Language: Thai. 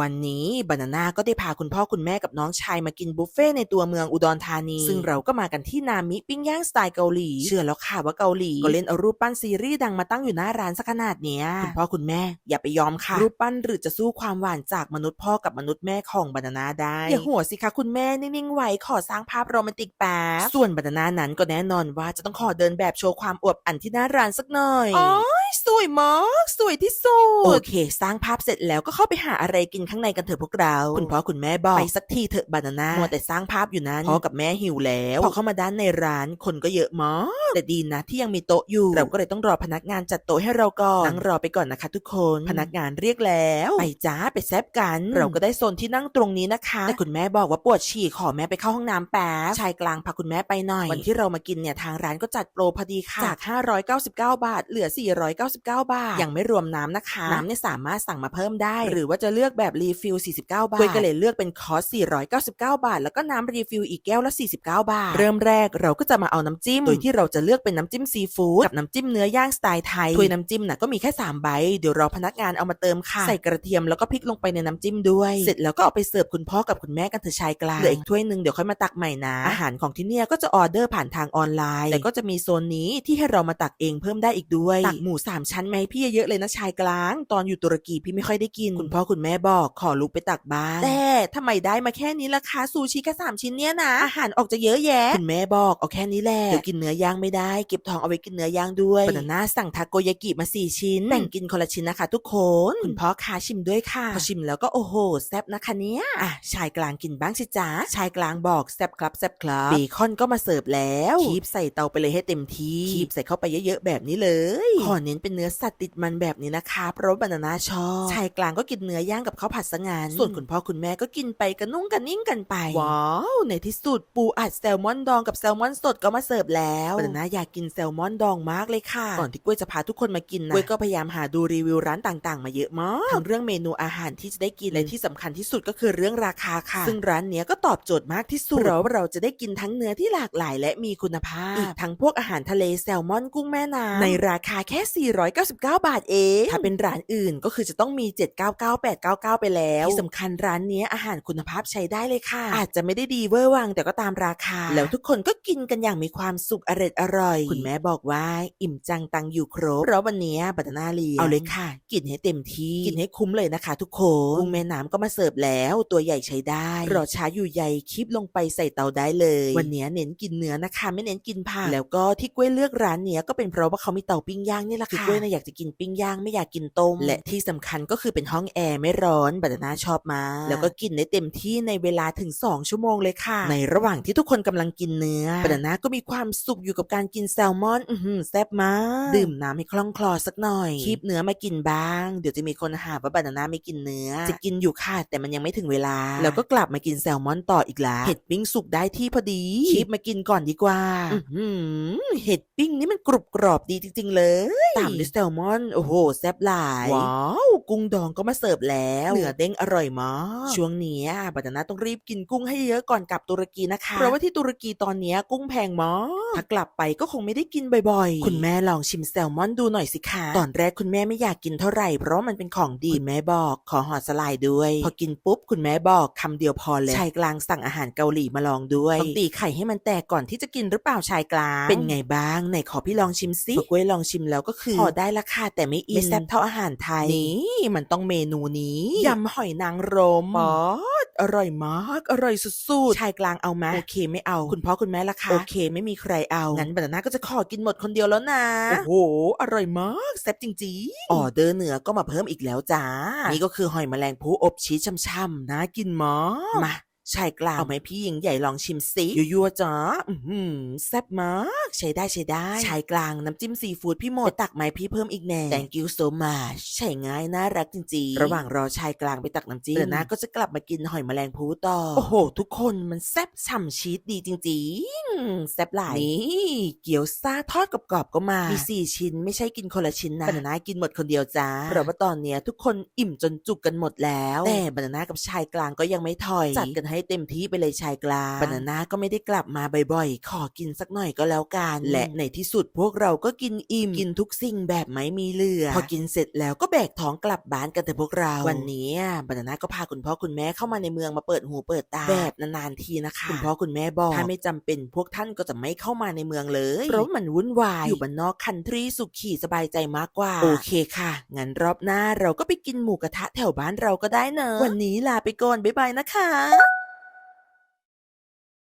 วันนี้บานาน่าก็ได้พาคุณพ่อคุณแม่กับน้องชายมากินบุฟเฟ่ต์ในตัวเมืองอุดรธานี ซึ่งเราก็มากันที่นามิปิ้งย่างสไตล์เกาหลี เชื่อแล้วค่ะว่าเกาหลี ก็เล่นเอารูปปั้นซีรีส์ดังมาตั้งอยู่หน้าร้านสักขนาดเนี้ย คุณพ่อคุณแม่อย่าไปยอมค่ะ รูปปั้นหรือจะสู้ความหวานจากมนุษย์พ่อกับมนุษย์แม่ของบานาน่าได้ อย่าหัวสิคะคุณแม่นิ่งๆไว้ขอสร้างภาพโรแมนติกแป๊บส่วนบานาน่านั้นก็แน่นอนว่าจะต้องขอเดินแบบโชว์ความอวบอันที่หน้าร้านสักหน่อย สวยมากสวยที่สุด โอเค สร้างภาพเสร็จแล้วก็เข้าไปหาอะไรกินข้างในกันเถอะพวกเรา คุณพ่อคุณแม่บอกไปสักทีเถอะบานาน่ามัวแต่สร้างภาพอยู่นั้นพ่อกับแม่หิวแล้ว พอเข้ามาด้านในร้านคนก็เยอะมากแต่ดีนะที่ยังมีโต๊ะอยู่ เราก็เลยต้องรอพนักงานจัดโต๊ะให้เราก่อนนั่งรอไปก่อนนะคะทุกคน พนักงานเรียกแล้ว ไปจ้าไปแซบกัน เราก็ได้โซนที่นั่งตรงนี้นะคะแต่คุณแม่บอกว่าปวดฉี่ขอแม่ไปเข้าห้องน้ำแป๊บชายกลางพาคุณแม่ไปหน่อยวันที่เรามากินเนี่ยทางร้านก็จัดโปรพอดีค่ะจาก 599 บาทเหลือ499 บาท ยังไม่รวมน้ำนะคะ น้ำเนี่ยสามารถสั่งมาเพิ่มได้ หรือว่าจะเลือกแบบรีฟิล 49 บาทกล้วยก็เลยเลือกเป็นคอร์ส499 บาท แล้วก็น้ำรีฟิลอีกแก้วละ 49 บาท เริ่มแรกเราก็จะมาเอาน้ำจิ้ม โดยที่เราจะเลือกเป็นน้ำจิ้มซีฟู้ดกับน้ำจิ้มเนื้อย่างสไตล์ไทยถ้วยน้ำจิ้มน่ะก็มีแค่3ใบ เดี๋ยวรอพนักงานเอามาเติมค่ะ ใส่กระเทียมแล้วก็พริกลงไปในน้ำจิ้มด้วย เสร็จแล้วก็เอาไปเสิร์ฟคุณพ่อกับคุณแม่กันเถอะชายกลางเหลืออีกถ้วยหนึ่งเดี๋ยวค่อยมาตักใหม่นะ อาหารของที่เนี่ยก็จะออเดอร์ผ่านทางออนไลน์ แต่ก็จะมีโซนนี้ที่ให้เรามาตักเองเพิ่มได้อีกด้วย ตักหมูสามชั้นไหมพี่เยอะๆเลยนะชายกลาง ตอนอยู่ตุรกีพี่ไม่ค่อยได้กิน คุณพ่อคุณแม่บอกขอลุกไปตักบ้างแต่ทำไมได้มาแค่นี้ล่ะคะซูชิแค่สามชิ้นเนี่ยนะอาหารออกจะเยอะแยะคุณแม่บอกเอาแค่นี้แหละเดี๋ยวกินเนื้อย่างไม่ได้เก็บทองเอาไว้กินเนื้อย่างด้วยบานาน่าสั่งทาโกยากิมาสี่ชิ้นแบ่งกินคนละชิ้นนะคะ ทุกคนคุณพ่อคะชิมด้วยค่ะพอชิมแล้วก็โอ้โหแซ่บนะคะเนี่ยอะชายกลางกินบ้างสิจ๊ะชายกลางบอกแซ่บครับแซ่บครับเบคอนก็มาเสิร์ฟแล้วคีบใส่เตาไปเลยให้เต็มที่คีบใส่เข้าไปเยอะๆแบบนี้เลยขอเน้นเป็นเนื้อสัตว์ติดมันแบบนี้นะคะเพราะว่าบานาน่าชอบชายกลางก็กินเนื้อย่างกับข้าวผัดซะงานส่วนคุณพ่อคุณแม่ก็กินไปกระนุ่งกระนิ่งกันไป ว้าว ในที่สุดปูอัดแซลมอนดองกับแซลมอนสดก็มาเสิร์ฟแล้วบานาน่าอยากกินแซลมอนดองมากเลยค่ะก่อนที่กล้วยจะพาทุกคนมากินนะกล้วยก็พยายามหาดูรีวิวร้านต่างๆ มาเยอะมากทั้งเรื่องเมนูอาหารที่จะได้กินและที่สำคัญที่สุดก็คือเรื่องราคาค่ะ ซึ่งร้านเนี้ยก็ตอบโจทย์มากที่สุดเพราะว่าเราจะได้กินทั้งเนื้อที่หลากหลาย และมีคุณภาพอีกทั้งพวกอาหารทะเลแซลมอนกุ้งแม่น้ำในราคาแค่499 บาทเอง ถ้าเป็นร้านอื่นก็คือจะต้องมี 799 899 ไปแล้ว ที่สำคัญร้านเนี้ยอาหารคุณภาพใช้ได้เลยค่ะ อาจจะไม่ได้ดีเวอร์วังแต่ก็ตามราคา แล้วทุกคนก็กินกันอย่างมีความสุขอร่อยอร่อย คุณแม่บอกว่าอิ่มจังตังอยู่ครบเพราะวันเนี้ยบัตนาเลียงเอาเลยค่ะ กินให้เต็มที่ กินให้คุ้มเลยนะคะ ทุกคนกุ้งแม่น้ำก็มาเสิร์ฟแล้วตัวใหญ่ใช้ได้รอช้าอยู่ใหญ่คลิปลงไปใส่เตาได้เลย วันเนี้ยเน้นกินเนื้อนะคะ ไม่เน้นกินผักแล้วก็ที่กล้วยเลือกร้านเนี้ยก็เป็นเพราะว่าเขามีเตาปิ้งย่างนี่แหละค่ะคือกล้วยน่ะอยากจะกินปิ้งย่างไม่อยากกินต้ม และที่สำคัญก็คือเป็นห้องแอร์ไม่ร้อนบัตนาชอบมากแล้วก็กินได้เต็มที่ในเวลาถึง 2 ชั่วโมงเลยค่ะ ในระหว่างที่ทุกคนกำลังกินเนื้อบัตนาก็มีความสุขอยู่กับการกินแซลมอนอือหือแซ่บมากดื่มน้ำให้คล่องคลอสักหน่อยคีบเนื้อมากินบ้าง เดี๋ยวจะมีคนหาว่าบานาน่าไม่กินเนื้อ จะกินอยู่ค่ะแต่มันยังไม่ถึงเวลา แล้วก็กลับมากินแซลมอนต่ออีกแล้วเห็ดปิ้งสุกได้ที่พอดีคีบมากินก่อนดีกว่าอือหือเห็ดปิ้งนี่มันกรุบกรอบดีจริง ๆ เลยตามด้วยแซลมอน โอ้โห แซ่บหลาย ว้าว กุ้งดองก็มาเสิร์ฟแล้วเนื้อเด้งอร่อยมาก ช่วงนี้บานาน่าต้องรีบกินกุ้งให้เยอะก่อนกลับตุรกีนะคะ เพราะว่าที่ตุรกีตอนนี้กุ้งแพงมากถ้ากลับไปก็คงไม่ได้กินบ่อยๆ คุณแม่ลองชิมแซลมอนดูหน่อยสิคะ ตอนแรกคุณแม่ไม่อยากกินเท่าไหร่ เพราะมันเป็นของดีคุณแม่บอกขอห่อสลายด้วย พอกินปุ๊บคุณแม่บอกคำเดียวพอเลยชายกลางสั่งอาหารเกาหลีมาลองด้วยต้องตีไข่ให้มันแตกก่อนที่จะกินหรือเปล่าชายกลาง เป็นไงบ้างไหนขอพี่ลองชิมสิกล้วยลองชิมแล้วก็คือพอได้ละค่ะแต่ไม่อินไม่แซ่บเท่าอาหารไทย นี่มันต้องเมนูนี้ ยำหอยนางรมป๊อดอร่อยมาก อร่อยสุดๆ ชายกลางเอาไหมโอเคไม่เอา คุณพ่อคุณแม่ละคะโอเคไม่มีใครเอา งั้นบานาน่าก็จะขอกินหมดคนเดียวแล้วนะ โอ้โห อร่อยมาก แซ่บจริงๆ ออเดอร์เนื้อก็มาเพิ่มอีกแล้วจ้า นี่ก็คือหอยแมลงภู่อบชีสช่ำๆน่ากินมากมา ชายกลางเอาไหมพี่หญิงใหญ่ลองชิมสิยั่วๆจ้าอือหือแซ่บมากใช้ได้ใช้ได้ชายกลางน้ำจิ้มซีฟู้ดพี่หมดไปตักไหมพี่เพิ่มอีกแน่ thank you so much ใช้ง่ายน่ารักจริงๆ ระหว่างรอชายกลางไปตักน้ำจิ้มเดี๋ยวนะก็จะกลับมากินหอยแมลงภู่ต่อโอ้โห ทุกคนมันแซ่บฉ่ำชีสดีจริงๆแซ่บหลายนี่เกี๊ยวซ่าทอดกรอบๆก็มา มีสี่ชิ้นไม่ใช่กินคนละชิ้นนะบานาน่ากินหมดคนเดียวจ้าเพราะว่าตอนเนี้ยทุกคนอิ่มจนจุกกันหมดแล้วแต่บานาน่ากับชายกลางก็ยังไม่ถอยจัดกันให้เต็มที่ไปเลยชายกลางบานาน่าก็ไม่ได้กลับมาบ่อยๆ ขอกินสักหน่อยก็แล้วกัน และในที่สุดพวกเราก็กินอิ่ม กินทุกสิ่งแบบไม่มีเหลือ พอกินเสร็จแล้วก็แบกท้องกลับบ้านกันแต่พวกเรา วันนี้บานาน่าก็พาคุณพ่อคุณแม่เข้ามาในเมืองมาเปิดหูเปิดตาแบบนานๆทีนะคะคุณพ่อคุณแม่บอกถ้าไม่จำเป็นพวกท่านก็จะไม่เข้ามาในเมืองเลยเพราะมันวุ่นวายอยู่บ้านนอกคันทรีสุขีสบายใจมากกว่า โอเคค่ะ งั้นรอบหน้าเราก็ไปกินหมูกระทะแถวบ้านเราก็ได้เนอะวันนี้ลาไปก่อน บ๊ายบายนะคะ